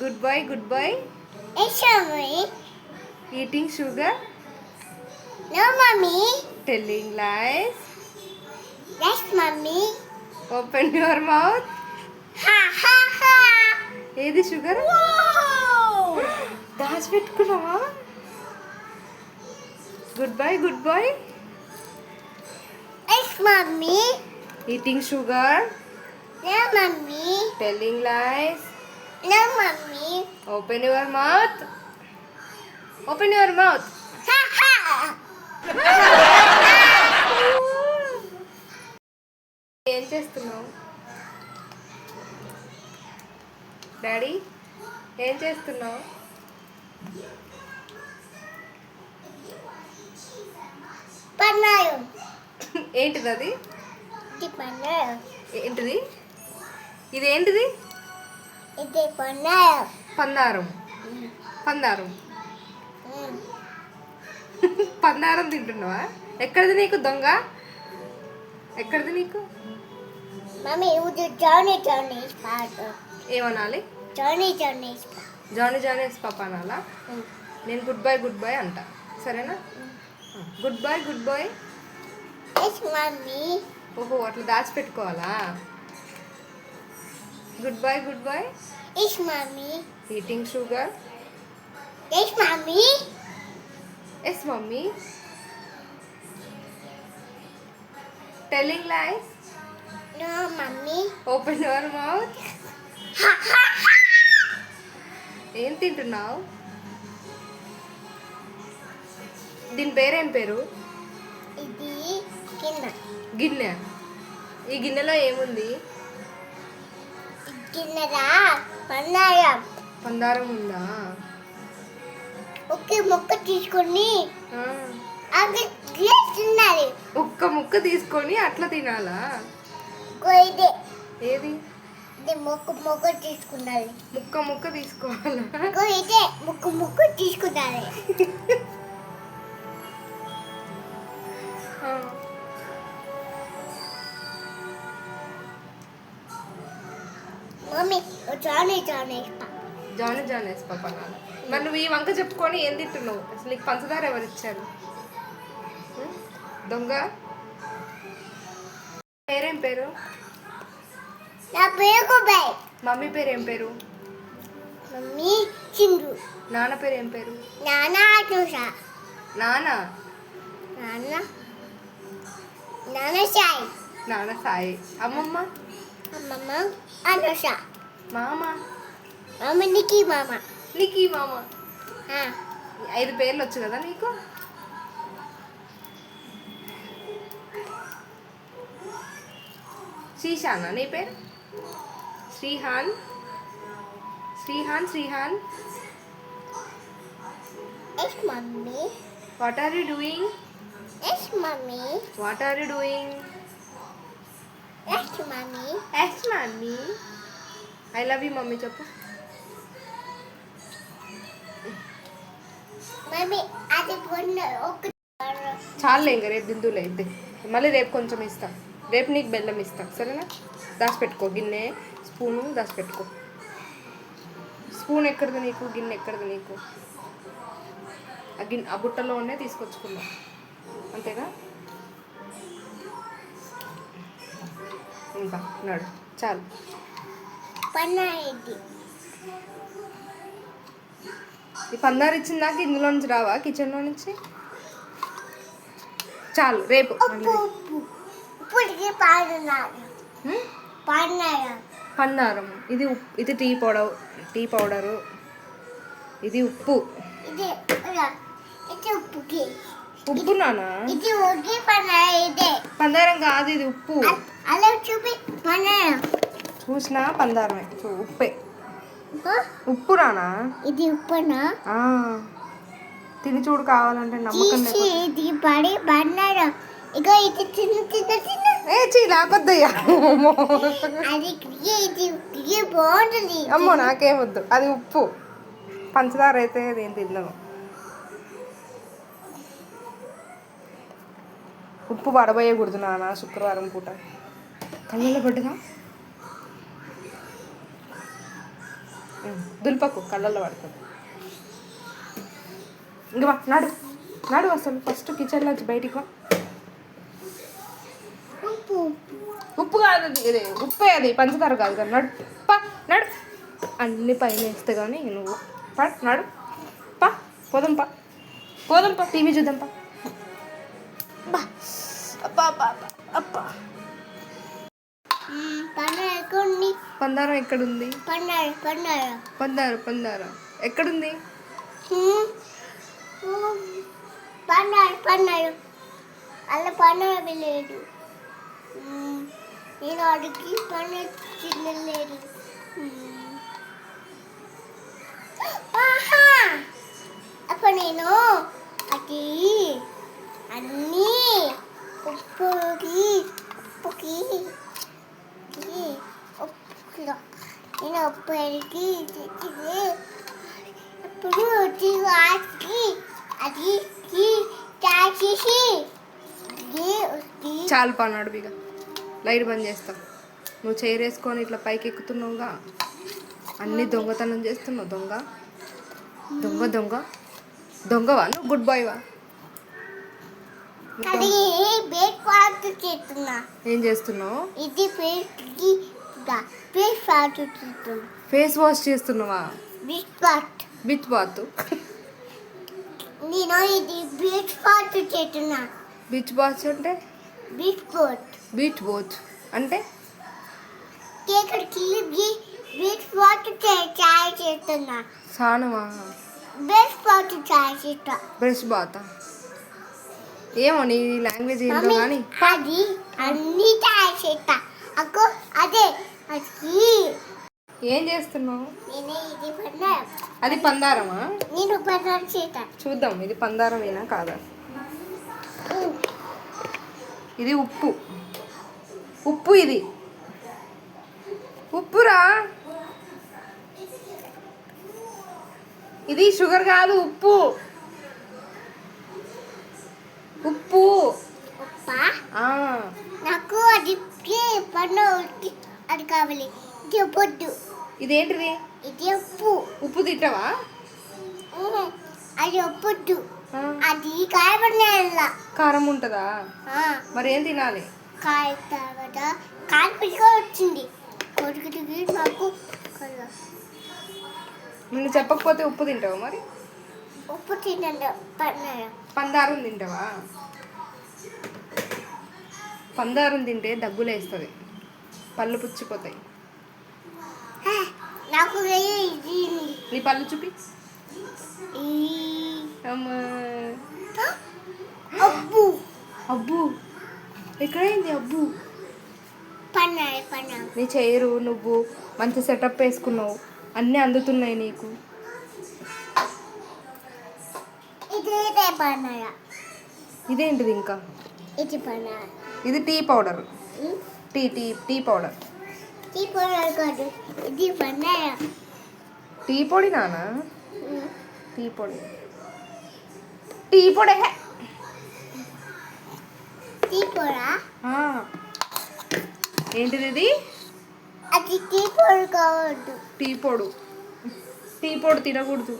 Good boy good boy Yes, mommy. Eating sugar No, mommy. Telling lies Yes, mommy. Open your mouth Ha ha ha. ఏది sugar Wow. దాచిపెట్టుకున్నావా good boy good boy Yes, mommy. Eating sugar No, mommy. Telling lies No, mommy. Open your mouth open your mouth Ha ha. ఏం చేస్తున్నావు daddy ఏం చేస్తున్నావు Panayo. ఏంటిది అది panayo. ఏంటిది ఇది ఏంటిది పందారం పందారం. పందారం తింటున్నావా? ఎక్కడిది నీకు దొంగ? ఎక్కడిది నీకు. ఏమనాలి? part. జానీ జానీస్ పాప అనాలా? నేను గుడ్ బై గుడ్ బై అంట. సరేనా? Goodbye goodbye. ఓహో అట్లా దాచిపెట్టుకోవాలా? Goodbye goodbye Yes, mommy. Eating sugar Yes, mommy. Yes mommy telling lies No, mommy. Open your mouth Ha ha ha. ఏం తింటున్నావు? దీని పేరేం పేరు? ఇది కింద గిన్నె. ఈ గిన్నెలో ఏముంది? కిందరా పన్నారం పందారం ఉందా? ఒకే మొక్క తీసుకొని అది చేస్తున్నది ఒక్క ముక్క తీసుకొని అట్లా తినాలా? ఇదే. ఏది? మొక్క మొక్క తీసుకున్నది ముక్క ముక్క తీసుకోవాలా? ఇదే. ముక్కు ముక్కు తీసుకున్నది జానీ జానీ జానీ జానేస్ పాప నాన్న మరి నువ్వు ఈ వంక చెప్పుకొని ఏం తింటున్నావు? అసలు నీకు పంచదార ఎవరు ఇచ్చారు? దొంగ? పేరేం పేరు? నా పేరు బాయ్ మమ్మీ పేరు ఏం పేరు? మమ్మీ చిందు. నాన్న పేరు ఏం పేరు? నాన్న చూస నాన్న? నాన్న? నాన్న సాయి. నాన్న సాయి. అమ్మమ్మ? అమ్మమ్మ అనుష మామ? మమ్మీ నికి మామ. నీకు మామ? ఐదు పేర్లు వచ్చు కదా నీకు? శ్రీశానా నీ పేరు? Srihan. Srihan Srihan. Yes mommy. What are you doing yes mommy. What are you doing yes mommy. Yes mommy. I love you mommy చెప్పు. చాలే ఇంక రేపు దిందులే ఇద్ది. మళ్ళీ రేపు కొంచెం ఇస్తా. రేపు నీకు బెల్లం ఇస్తా సరేనా? దాచిపెట్టుకో గిన్నె స్పూను దాచిపెట్టుకో. స్పూన్ ఎక్కడిది నీకు? గిన్నె ఎక్కడిది నీకు? ఆ గిన్నె ఆ బుట్టలోనే తీసుకొచ్చుకుందాం? అంతేనా? ఇంకా నడు చాలు. పన్న ఇది ఈ పందారు ఇచ్చిందాక ఇందులో నుంచి రావా? కిచెన్లో నుంచి? చాలు రేపు. పన్నారం ఇది ఉప్పు ఇది టీ పౌడర్ టీ పౌడరు. ఇది ఉప్పు. ఉప్పు నానా? పన్నారు పందారం కాదు ఇది ఉప్పు. అలా చూపి పన్నారు చూసినా పందారమే ఉప్పే. ఉప్పు నానా ఇది ఉప్పునా. తిని చూడు కావాలంటే నమ్మకం. ఇది పడి పడినారు ఇక ఇది చిన్న చిన్న చిన్న ఏ చీ లేకొద్దయ్యా అది ఇది ఇది బాగుంటుంది. అమ్మో నాకేం వద్దు. అది ఉప్పు. పంచదార అయితే నేను తిన్నాను ఉప్పు పడబోయకూడదు నాన్న శుక్రవారం పూట. కళ్ళలో పడ్డదా దులుపకు కళ్ళల్లో పడుతుంది. ఇంక వా నాడు నాడు అసలు ఫస్ట్ కిచెన్లో వచ్చి బయటికి వా. ఉప్పు. ఉప్పు కాదు అది ఇది ఉప్పే అది పంచదార కాదు కదా నడు పా నడు. అన్ని పైన వేస్తే కానీ నువ్వు పా నడు పా పోదాం పా పోదాం పా టీవీ చూద్దాం పా. బా అబ్బా అబ్బా అబ్బా, పందారం ఎక్కడుంది? పందారు పందారం. ఎక్కడుంది? పండుగ పండుగ అలా వెళ్ళలేదు మ్మ్. నేను అడిగి పండుగ తినలేదు! అప్పుడు నేను అది అన్నీ వాటికి? అది చాలు పా నడు బిగా. లైట్ బంద్ చేస్తా. నువ్వు చైర్ వేసుకొని ఇట్లా పైకి ఎక్కుతున్నావుగా? అన్ని దొంగతనం చేస్తున్నావు దొంగ. దొంగ దొంగ. దొంగవా? నువ్వు గుడ్ బ్రేక్ఫాస్ట్ చేస్తున్నా? ఏం చేస్తున్నావు? ఇది బ్రేక్ఫాస్ట్ చేస్తున్నా. ఫేస్ వాష్ చేస్తున్నావా? బ్రేక్ఫాస్ట్ విత్ బాత్ నేను ఇది బ్రేక్ఫాస్ట్ చేస్తున్నా. బీచ్ బాత్ అంటే? బీచ్ బోత్ అంటే? కేకడికి బ్రేక్ఫాస్ట్ చాయ్ చేస్తున్నా. స్నానమా? బ్రేక్ఫాస్ట్ చాయ్ చేస్తా బ్రష్ బాత్ ఏమో నీ లాంగ్వేజ్ ఏంటో కానీ అది అన్ని చాయ్ చేస్తా. అక్కో అది ఏం చేస్తున్నావు? అది పందారమా? చూద్దాం ఇది పందారమేనా కాదా? ఇది ఉప్పు. ఉప్పు ఇది. ఉప్పురా? ఇది షుగర్ కాదు ఉప్పు. ఉప్పు. నాకు అది అది కావాలి. ఇది పొద్దు ఇదేంటిది? ఇది ఉప్పు. ఉప్పు తింటావా? అది ఆ, అది కాయపడిన కారం ఉంటుందా? మరి ఏం తినాలి? కాయ తర్వాత కాయ పిలుచుకో వచ్చింది. కొడుకుకి నాకు చెప్పకపోతే ఉప్పు తింటావా మరి? ఉప్పు పన్నాడు పందారం తింటావా? పందారం తింటే దగ్గులేస్తుంది పళ్ళు పుచ్చిపోతాయి. నాకు. నీ పళ్ళు చూపి. అబ్బు. అబ్బు. ఎక్కడైంది అబ్బు? నీ చైరు నువ్వు మంచి సెటప్ వేసుకున్నావు. అన్నీ అందుతున్నాయి నీకు. ఇదేంటిది ఇంకా? ఇది tea powder. Tea tea tea powder ఈ పన్నాడు కాదు ఇది పన్నాడు టీ పొడి నానా టీ పొడి టీ పొడి హే. ఈ పొడ ఆ. ఏంటిది ఇది అది టీ పొడి కావద్దు టీ పొడు టీ పొడి తినకూడదు